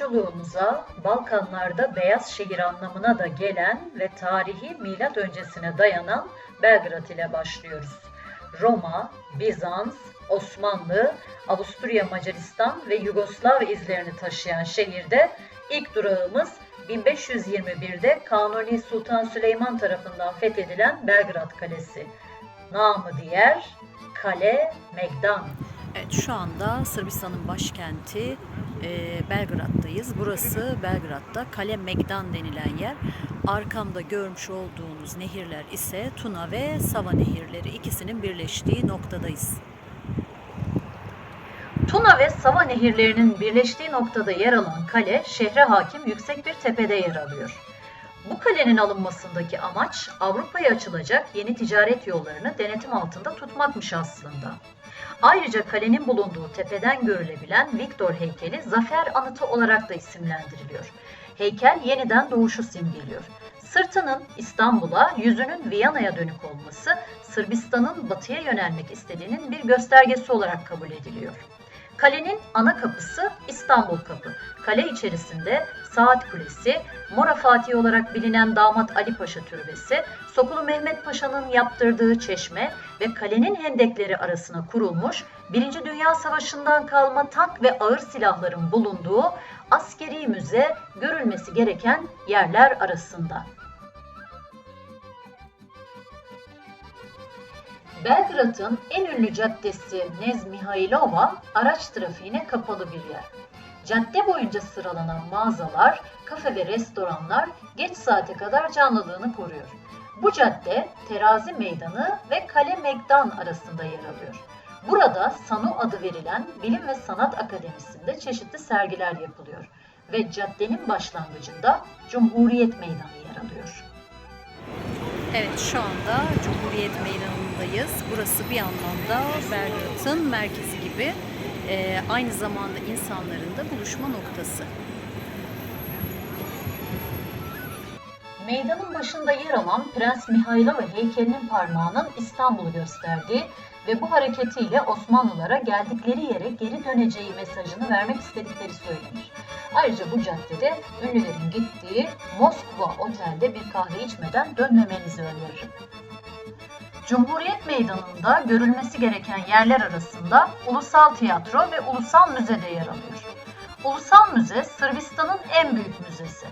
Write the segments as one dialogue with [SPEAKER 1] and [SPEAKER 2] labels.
[SPEAKER 1] Yolculuğumuza Balkanlarda beyaz şehir anlamına da gelen ve tarihi milat öncesine dayanan Belgrad ile başlıyoruz. Roma, Bizans, Osmanlı, Avusturya Macaristan ve Yugoslav izlerini taşıyan şehirde ilk durağımız 1521'de Kanuni Sultan Süleyman tarafından fethedilen Belgrad Kalesi. Namı diğer Kale Megdan.
[SPEAKER 2] Evet şu anda Sırbistan'ın başkenti e, Belgrad'dayız. Burası Belgrad'da Kale Megdan denilen yer. Arkamda görmüş olduğunuz nehirler ise Tuna ve Sava nehirleri ikisinin birleştiği noktadayız.
[SPEAKER 1] Tuna ve Sava nehirlerinin birleştiği noktada yer alan kale şehre hakim yüksek bir tepede yer alıyor. Bu kalenin alınmasındaki amaç Avrupa'ya açılacak yeni ticaret yollarını denetim altında tutmakmış aslında. Ayrıca kalenin bulunduğu tepeden görülebilen Viktor heykeli zafer anıtı olarak da isimlendiriliyor. Heykel yeniden doğuşu simgeliyor. Sırtının İstanbul'a, yüzünün Viyana'ya dönük olması Sırbistan'ın batıya yönelmek istediğinin bir göstergesi olarak kabul ediliyor. Kalenin ana kapısı İstanbul Kapı. Kale içerisinde Saat Kulesi, Mora Fatih olarak bilinen Damat Ali Paşa Türbesi, Sokulu Mehmet Paşa'nın yaptırdığı çeşme ve kalenin hendekleri arasına kurulmuş Birinci Dünya Savaşı'ndan kalma tank ve ağır silahların bulunduğu askeri müze görülmesi gereken yerler arasında. Belgrad'ın en ünlü caddesi Nez Mihailova araç trafiğine kapalı bir yer. Cadde boyunca sıralanan mağazalar, kafe ve restoranlar geç saate kadar canlılığını koruyor. Bu cadde Terazi Meydanı ve Kale Megdan arasında yer alıyor. Burada SANU adı verilen Bilim ve Sanat Akademisi'nde çeşitli sergiler yapılıyor ve caddenin başlangıcında Cumhuriyet Meydanı yer alıyor.
[SPEAKER 2] Evet şu anda Cumhuriyet Meydanı'ndayız. Burası bir anlamda Belgrad'ın merkezi gibi. Ee, aynı zamanda insanların da buluşma noktası.
[SPEAKER 1] Meydanın başında yer alan Prens Mihailova heykelinin parmağının İstanbul'u gösterdiği ve bu hareketiyle Osmanlılara geldikleri yere geri döneceği mesajını vermek istedikleri söylenir. Ayrıca bu caddede ünlülerin gittiği Moskva Otel'de bir kahve içmeden dönmemenizi öneririm. Cumhuriyet Meydanı'nda görülmesi gereken yerler arasında Ulusal Tiyatro ve Ulusal Müze de yer alıyor. Ulusal Müze Sırbistan'ın en büyük müzesi.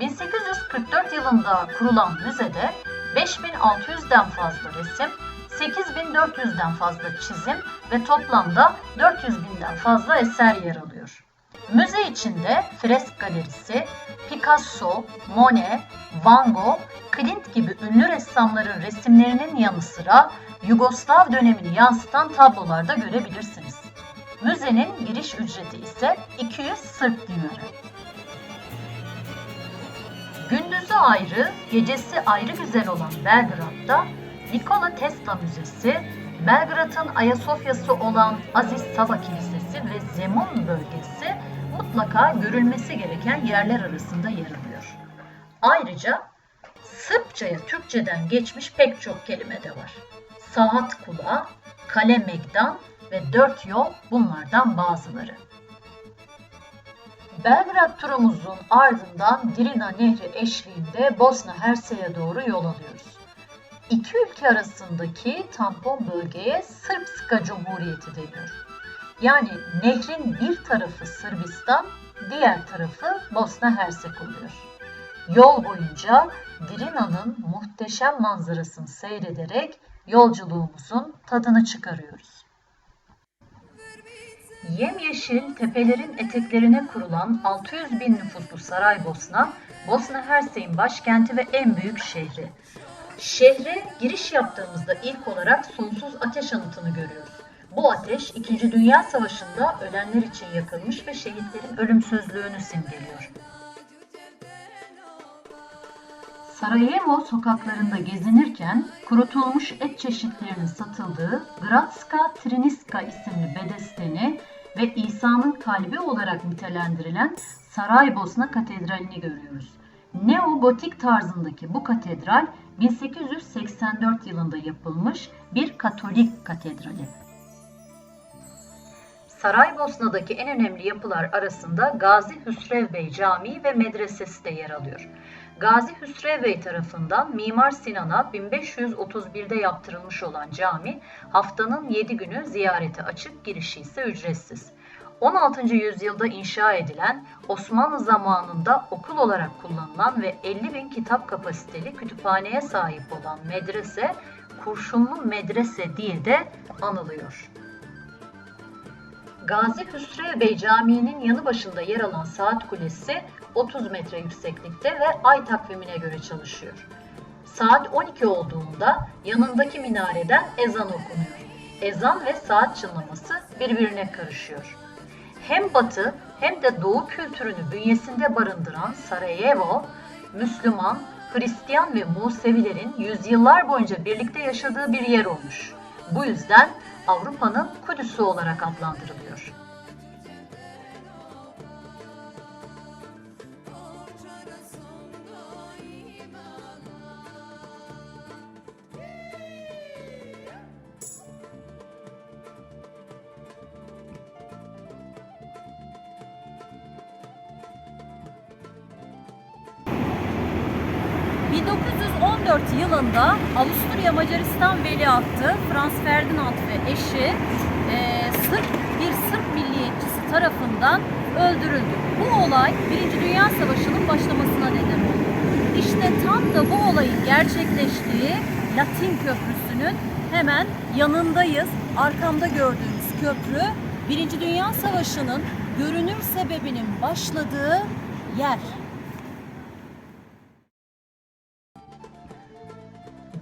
[SPEAKER 1] 1844 yılında kurulan müzede 5600'den fazla resim, 8400'den fazla çizim ve toplamda 400 binden fazla eser yer alıyor. Müze içinde fresk galerisi, Picasso, Monet, Van Gogh, Klimt gibi ünlü ressamların resimlerinin yanı sıra Yugoslav dönemini yansıtan tablolar da görebilirsiniz. Müzenin giriş ücreti ise 200 Sırp dinarı. Gündüzü ayrı, gecesi ayrı güzel olan Belgrad'da Nikola Tesla Müzesi, Belgrad'ın Ayasofya'sı olan Aziz Sava Kilisesi ve Zemun bölgesi mutlaka görülmesi gereken yerler arasında yer alıyor. Ayrıca Sırpçaya Türkçeden geçmiş pek çok kelime de var. Saat kula, kale megdan ve dört yol bunlardan bazıları. Belgrad turumuzun ardından Drina Nehri eşliğinde Bosna Hersek'e doğru yol alıyoruz. İki ülke arasındaki tampon bölgeye Sırpska Cumhuriyeti deniyor. Yani nehrin bir tarafı Sırbistan, diğer tarafı Bosna Hersek oluyor. Yol boyunca Drina'nın muhteşem manzarasını seyrederek yolculuğumuzun tadını çıkarıyoruz. Yemyeşil tepelerin eteklerine kurulan 600 bin nüfuslu Saraybosna, Bosna Hersek'in başkenti ve en büyük şehri. Şehre giriş yaptığımızda ilk olarak sonsuz ateş anıtını görüyoruz. Bu ateş 2. Dünya Savaşı'nda ölenler için yakılmış ve şehitlerin ölümsüzlüğünü simgeliyor. Sarajevo sokaklarında gezinirken kurutulmuş et çeşitlerinin satıldığı Gradska Triniska isimli bedesteni ve İsa'nın kalbi olarak nitelendirilen Saraybosna Katedrali'ni görüyoruz. Neo-gotik tarzındaki bu katedral 1884 yılında yapılmış bir Katolik katedrali. Saraybosna'daki en önemli yapılar arasında Gazi Hüsrev Bey Camii ve medresesi de yer alıyor. Gazi Hüsrev Bey tarafından Mimar Sinan'a 1531'de yaptırılmış olan cami haftanın 7 günü ziyarete açık, girişi ise ücretsiz. 16. yüzyılda inşa edilen, Osmanlı zamanında okul olarak kullanılan ve 50 bin kitap kapasiteli kütüphaneye sahip olan medrese, Kurşunlu Medrese diye de anılıyor. Gazi Hüsrev Bey Camii'nin yanı başında yer alan saat kulesi 30 metre yükseklikte ve ay takvimine göre çalışıyor. Saat 12 olduğunda yanındaki minareden ezan okunuyor. Ezan ve saat çınlaması birbirine karışıyor. Hem Batı hem de Doğu kültürünü bünyesinde barındıran Sarajevo, Müslüman, Hristiyan ve Musevilerin yüzyıllar boyunca birlikte yaşadığı bir yer olmuş. Bu yüzden Avrupa'nın Kudüs'ü olarak adlandırılıyor.
[SPEAKER 2] Yılında Avusturya Macaristan veliahtı Franz Ferdinand ve eşi e, Sırp bir Sırp milliyetçisi tarafından öldürüldü. Bu olay Birinci Dünya Savaşı'nın başlamasına neden oldu. İşte tam da bu olayın gerçekleştiği Latin Köprüsü'nün hemen yanındayız. Arkamda gördüğünüz köprü Birinci Dünya Savaşı'nın görünür sebebinin başladığı yer.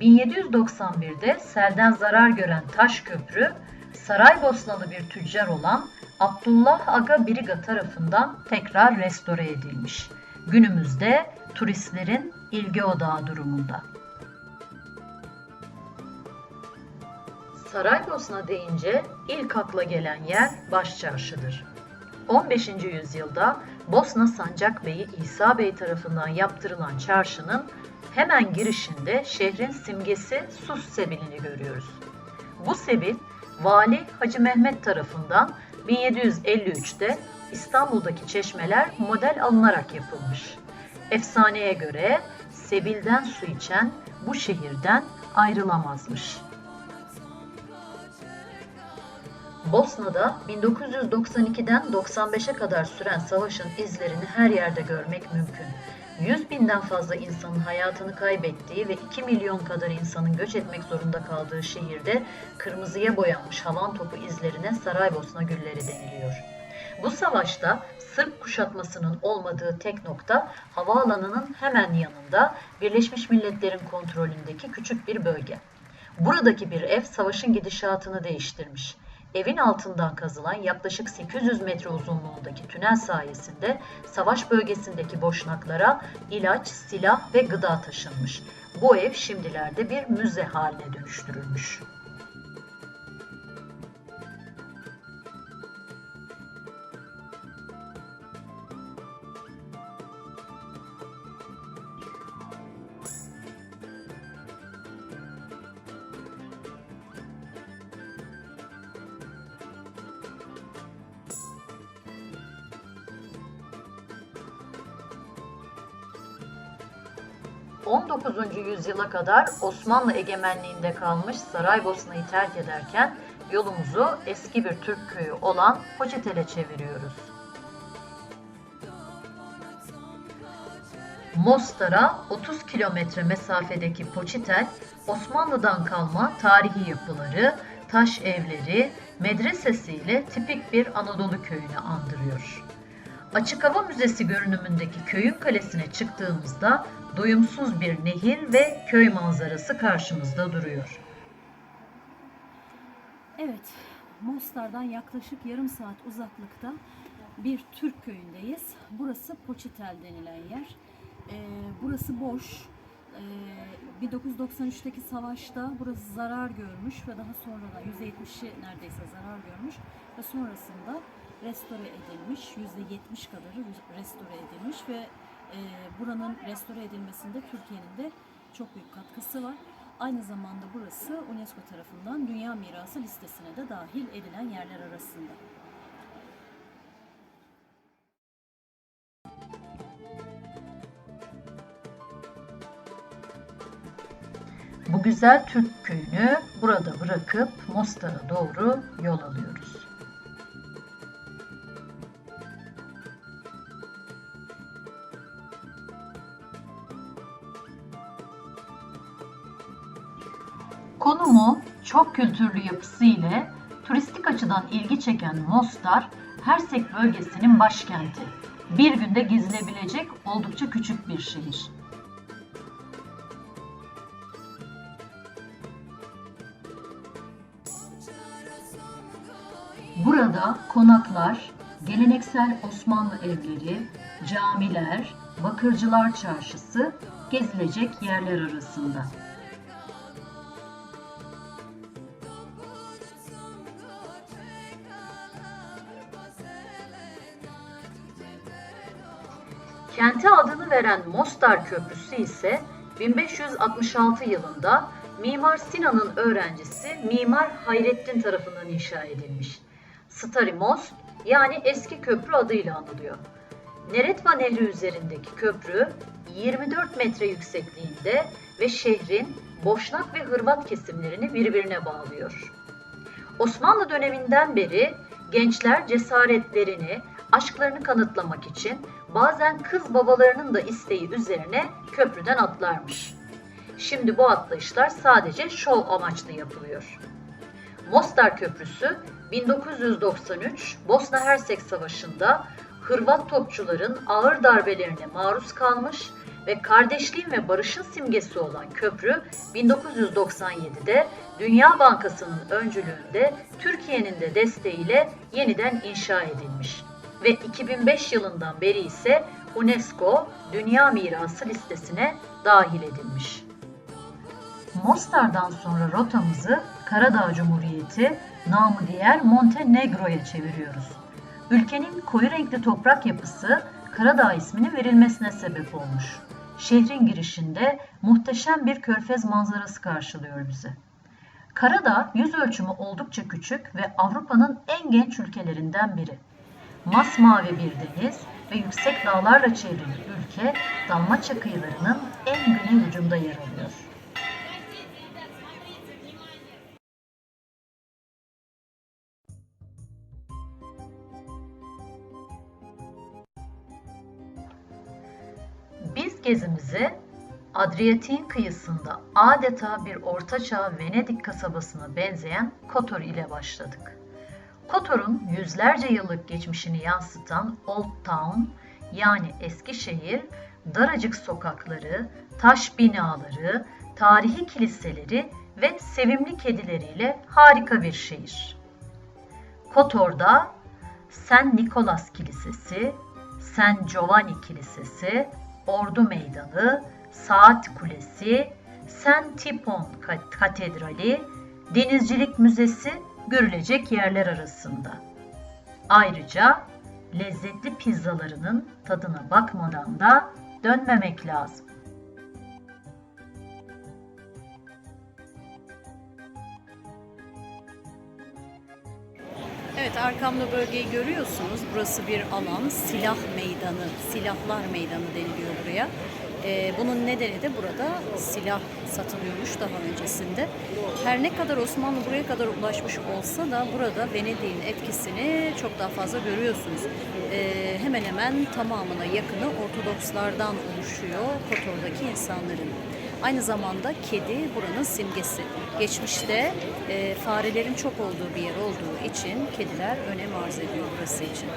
[SPEAKER 1] 1791'de selden zarar gören taş köprü, Saraybosnalı bir tüccar olan Abdullah Aga Biriga tarafından tekrar restore edilmiş. Günümüzde turistlerin ilgi odağı durumunda. Saraybosna deyince ilk akla gelen yer Başçarşı'dır. 15. yüzyılda Bosna Sancak Bey'i İsa Bey tarafından yaptırılan çarşının hemen girişinde şehrin simgesi Sus Sebili'ni görüyoruz. Bu sebil Vali Hacı Mehmet tarafından 1753'te İstanbul'daki çeşmeler model alınarak yapılmış. Efsaneye göre sebilden su içen bu şehirden ayrılamazmış. Bosna'da 1992'den 95'e kadar süren savaşın izlerini her yerde görmek mümkün. 100 binden fazla insanın hayatını kaybettiği ve 2 milyon kadar insanın göç etmek zorunda kaldığı şehirde kırmızıya boyanmış havan topu izlerine Saraybosna gülleri deniliyor. Bu savaşta Sırp kuşatmasının olmadığı tek nokta havaalanının hemen yanında Birleşmiş Milletler'in kontrolündeki küçük bir bölge. Buradaki bir ev savaşın gidişatını değiştirmiş. Evin altından kazılan yaklaşık 800 metre uzunluğundaki tünel sayesinde savaş bölgesindeki boşnaklara ilaç, silah ve gıda taşınmış. Bu ev şimdilerde bir müze haline dönüştürülmüş. ...19. yüzyıla kadar Osmanlı egemenliğinde kalmış Saraybosna'yı terk ederken... ...yolumuzu eski bir Türk köyü olan Koçetel'e çeviriyoruz. Mostar'a 30 kilometre mesafedeki Poçitel, Osmanlı'dan kalma tarihi yapıları, taş evleri, medresesiyle tipik bir Anadolu köyünü andırıyor. Açık hava müzesi görünümündeki köyün kalesine çıktığımızda doyumsuz bir nehir ve köy manzarası karşımızda duruyor.
[SPEAKER 2] Evet, Mostar'dan yaklaşık yarım saat uzaklıkta bir Türk köyündeyiz. Burası Poçitel denilen yer. Ee, burası boş. Ee, 1993'teki savaşta burası zarar görmüş ve daha sonra da %70'i neredeyse zarar görmüş ve sonrasında restore edilmiş. %70 kadarı restore edilmiş ve ee, buranın restore edilmesinde Türkiye'nin de çok büyük katkısı var. Aynı zamanda burası UNESCO tarafından Dünya Mirası listesine de dahil edilen yerler arasında.
[SPEAKER 1] Bu güzel Türk köyünü burada bırakıp Mostar'a doğru yol alıyor. Çok kültürlü yapısı ile turistik açıdan ilgi çeken Mostar, Hersek bölgesinin başkenti. Bir günde gezilebilecek oldukça küçük bir şehir. Burada konaklar, geleneksel Osmanlı evleri, camiler, bakırcılar çarşısı gezilecek yerler arasında. Kente adını veren Mostar Köprüsü ise 1566 yılında Mimar Sinan'ın öğrencisi Mimar Hayrettin tarafından inşa edilmiş. Stari Most yani eski köprü adıyla anılıyor. Neretva Nehri üzerindeki köprü 24 metre yüksekliğinde ve şehrin Boşnak ve Hırvat kesimlerini birbirine bağlıyor. Osmanlı döneminden beri gençler cesaretlerini, aşklarını kanıtlamak için bazen kız babalarının da isteği üzerine köprüden atlarmış. Şimdi bu atlayışlar sadece şov amaçlı yapılıyor. Mostar Köprüsü 1993 Bosna Hersek Savaşı'nda Hırvat topçuların ağır darbelerine maruz kalmış ve kardeşliğin ve barışın simgesi olan köprü 1997'de Dünya Bankası'nın öncülüğünde Türkiye'nin de desteğiyle yeniden inşa edilmiş ve 2005 yılından beri ise UNESCO Dünya Mirası listesine dahil edilmiş. Mostar'dan sonra rotamızı Karadağ Cumhuriyeti, namı diğer Montenegro'ya çeviriyoruz. Ülkenin koyu renkli toprak yapısı Karadağ isminin verilmesine sebep olmuş. Şehrin girişinde muhteşem bir körfez manzarası karşılıyor bizi. Karadağ yüz ölçümü oldukça küçük ve Avrupa'nın en genç ülkelerinden biri. Masmavi bir deniz ve yüksek dağlarla çevrili ülke Dalmaçya kıyılarının en güney ucunda yer alıyor. Biz gezimizi Adriyatik'in kıyısında adeta bir ortaçağ Venedik kasabasına benzeyen Kotor ile başladık. Kotor'un yüzlerce yıllık geçmişini yansıtan Old Town yani eski şehir, daracık sokakları, taş binaları, tarihi kiliseleri ve sevimli kedileriyle harika bir şehir. Kotor'da Sen Nikolas Kilisesi, Sen Giovanni Kilisesi, Ordu Meydanı, Saat Kulesi, Sen Tipon Kat- Katedrali, Denizcilik Müzesi görülecek yerler arasında. Ayrıca lezzetli pizzalarının tadına bakmadan da dönmemek lazım.
[SPEAKER 2] Evet arkamda bölgeyi görüyorsunuz. Burası bir alan. Silah meydanı, silahlar meydanı deniliyor buraya. Ee, bunun nedeni de burada silah satılıyormuş daha öncesinde. Her ne kadar Osmanlı buraya kadar ulaşmış olsa da burada Venedik'in etkisini çok daha fazla görüyorsunuz. Ee, hemen hemen tamamına yakını Ortodokslardan oluşuyor Kotor'daki insanların. Aynı zamanda kedi buranın simgesi. Geçmişte e, farelerin çok olduğu bir yer olduğu için kediler önem arz ediyor burası için.